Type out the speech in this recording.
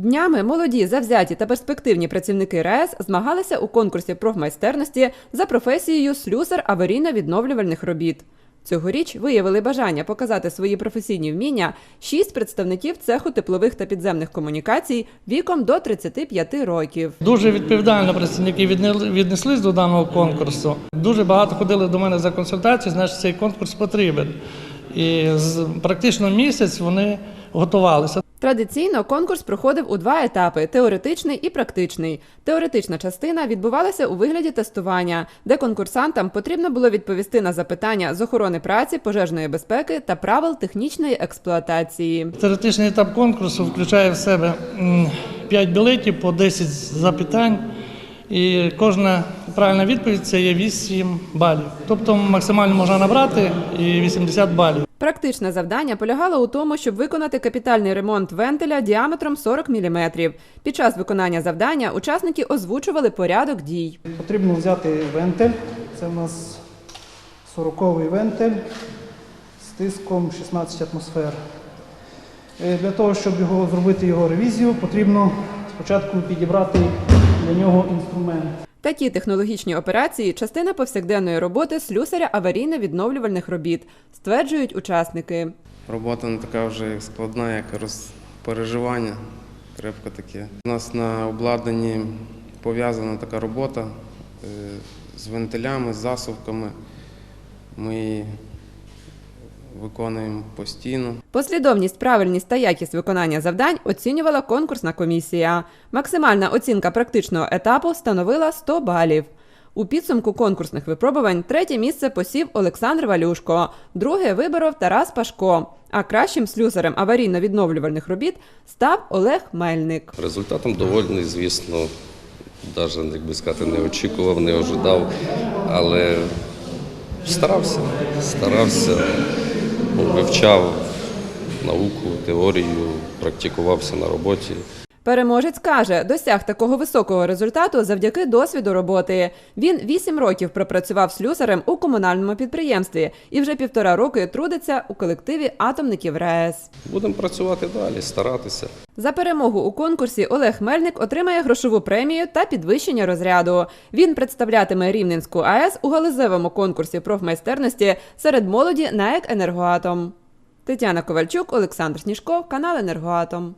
Днями молоді, завзяті та перспективні працівники РАЕС змагалися у конкурсі профмайстерності за професією слюсар аварійно-відновлювальних робіт. Цьогоріч виявили бажання показати свої професійні вміння шість представників цеху теплових та підземних комунікацій віком до 35 років. Дуже відповідально працівники віднеслись до даного конкурсу. Дуже багато ходили до мене за консультацією, значить цей конкурс потрібен. І практично місяць вони готувалися. Традиційно конкурс проходив у два етапи: теоретичний і практичний. Теоретична частина відбувалася у вигляді тестування, де конкурсантам потрібно було відповісти на запитання з охорони праці, пожежної безпеки та правил технічної експлуатації. Теоретичний етап конкурсу включає в себе 5 білетів по 10 запитань. І кожна правильна відповідь це є 8 балів. Тобто максимально можна набрати і 80 балів. Практичне завдання полягало у тому, щоб виконати капітальний ремонт вентиля діаметром 40 мм. Під час виконання завдання учасники озвучували порядок дій. Потрібно взяти вентиль. Це у нас 40-й вентиль з тиском 16 атмосфер. Е, Для того, щоб його зробити його ревізію, потрібно спочатку підібрати для нього інструмент. Такі технологічні операції частина повсякденної роботи слюсаря аварійно-відновлювальних робіт, стверджують учасники. Робота не така вже складна, як розпереживання. Крепко таке. У нас на обладнанні пов'язана така робота е, з вентилями, з засувками. Ми виконуємо постійно. Послідовність, правильність та якість виконання завдань оцінювала конкурсна комісія. Максимальна оцінка практичного етапу становила 100 балів. У підсумку конкурсних випробувань третє місце посів Олександр Валюшко, друге виборов Тарас Пашко. А кращим слюсарем аварійно-відновлювальних робіт став Олег Мельник. Результатом довольний, звісно, навіть, як би сказати, не очікував, не ожидав, але старався, старався, вивчав науку, теорію, практикувався на роботі. Переможець каже, досяг такого високого результату завдяки досвіду роботи. Він вісім років пропрацював слюсарем у комунальному підприємстві і вже півтора роки трудиться у колективі атомників РаЕС. Будемо працювати далі, старатися. За перемогу у конкурсі Олег Мельник отримає грошову премію та підвищення розряду. Він представлятиме Рівненську АЕС у галузевому конкурсі профмайстерності серед молоді на «Енергоатом». Тетяна Ковальчук, Олександр Сніжков, канал Енергоатом.